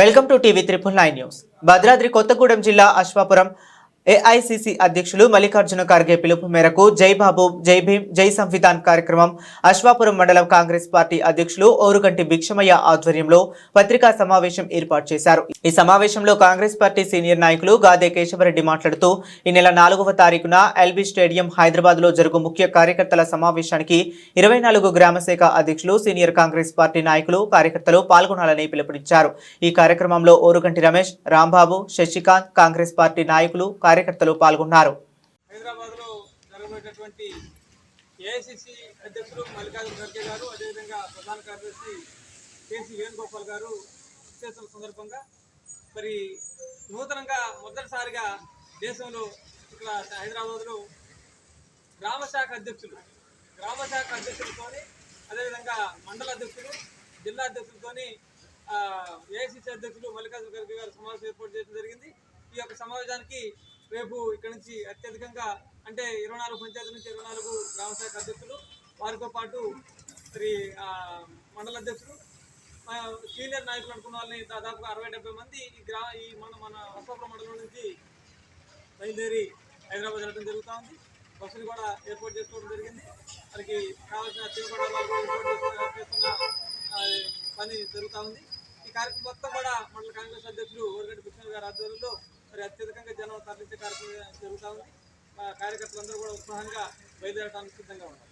Welcome to TV triple nine news. Bhadradri Kothagudem జిల్లా Ashwapuram AICC అధ్యక్షులు మల్లికార్జున ఖార్గే పిలుపు మేరకు జై బాబు జై భీమ్ జై సంవిధాన్ కార్యక్రమం అశ్వాపురం మండలం కాంగ్రెస్ పార్టీ అధ్యక్షులు ఓరుగంటి భిక్షమయ్య ఆధ్వర్యంలో పత్రికా సమావేశం ఏర్పాటు చేశారు. ఈ సమావేశంలో కాంగ్రెస్ పార్టీ సీనియర్ నాయకులు గాదే కేశవరెడ్డి మాట్లాడుతూ ఈ నెల నాలుగవ తారీఖున ఎల్బీ స్టేడియం హైదరాబాద్లో జరుగు ముఖ్య కార్యకర్తల సమావేశానికి ఇరవై నాలుగు గ్రామశాఖ అధ్యక్షులు సీనియర్ కాంగ్రెస్ పార్టీ నాయకులు కార్యకర్తలు పాల్గొనాలని పిలుపునిచ్చారు. ఈ కార్యక్రమంలో ఓరుగంటి రమేష్ రాంబాబు శశికాంత్ కాంగ్రెస్ పార్టీ నాయకులు కార్యకర్తలు పాల్గొన్నారు. హైదరాబాద్లో జరగబోయేటటువంటి ఏఐసిసి అధ్యక్షులు మల్లికార్జున ఖర్గే గారు అదేవిధంగా ప్రధాన కార్యదర్శి కేసీ వేణుగోపాల్ గారు విశేషం సందర్భంగా మరి నూతనంగా మొదటిసారిగా దేశంలో ఇక్కడ హైదరాబాద్లో గ్రామశాఖ అధ్యక్షులు గ్రామశాఖ అధ్యక్షులతోని అదేవిధంగా మండల అధ్యక్షులు జిల్లా అధ్యక్షులతోని ఏఐసిసి అధ్యక్షులు మల్లికార్జున ఖర్గే గారు సమావేశం ఏర్పాటు చేయడం జరిగింది. ఈ యొక్క సమావేశానికి రేపు ఇక్కడ నుంచి అత్యధికంగా అంటే ఇరవై నాలుగు పంచాయతీ నుంచి ఇరవై నాలుగు గ్రామ శాఖ అధ్యక్షులు వారితో పాటు మరి మండల అధ్యక్షులు సీనియర్ నాయకులు అనుకున్న వాళ్ళని దాదాపుగా అరవై డెబ్బై మంది ఈ గ్రా ఈ మన మన అశోకపురం మండలం నుంచి బయలుదేరి హైదరాబాద్ వెళ్ళడం జరుగుతూ ఉంది. బస్సులు కూడా ఏర్పాటు చేసుకోవడం జరిగింది. వారికి కావాల్సిన చేస్తున్న పని జరుగుతూ ఉంది. ఈ కార్యక్రమం మొత్తం కూడా మండల కాంగ్రెస్ అధ్యక్షులు ఓరగడ్డ కృష్ణ గారి ఆధ్వర్యంలో మరి అత్యధికంగా జనం తరలించే కార్యక్రమం జరుగుతూ ఉంది. ఆ కార్యకర్తలందరూ కూడా ఉత్సాహంగా బయలుదేరడానికి సిద్ధంగా ఉన్నారు.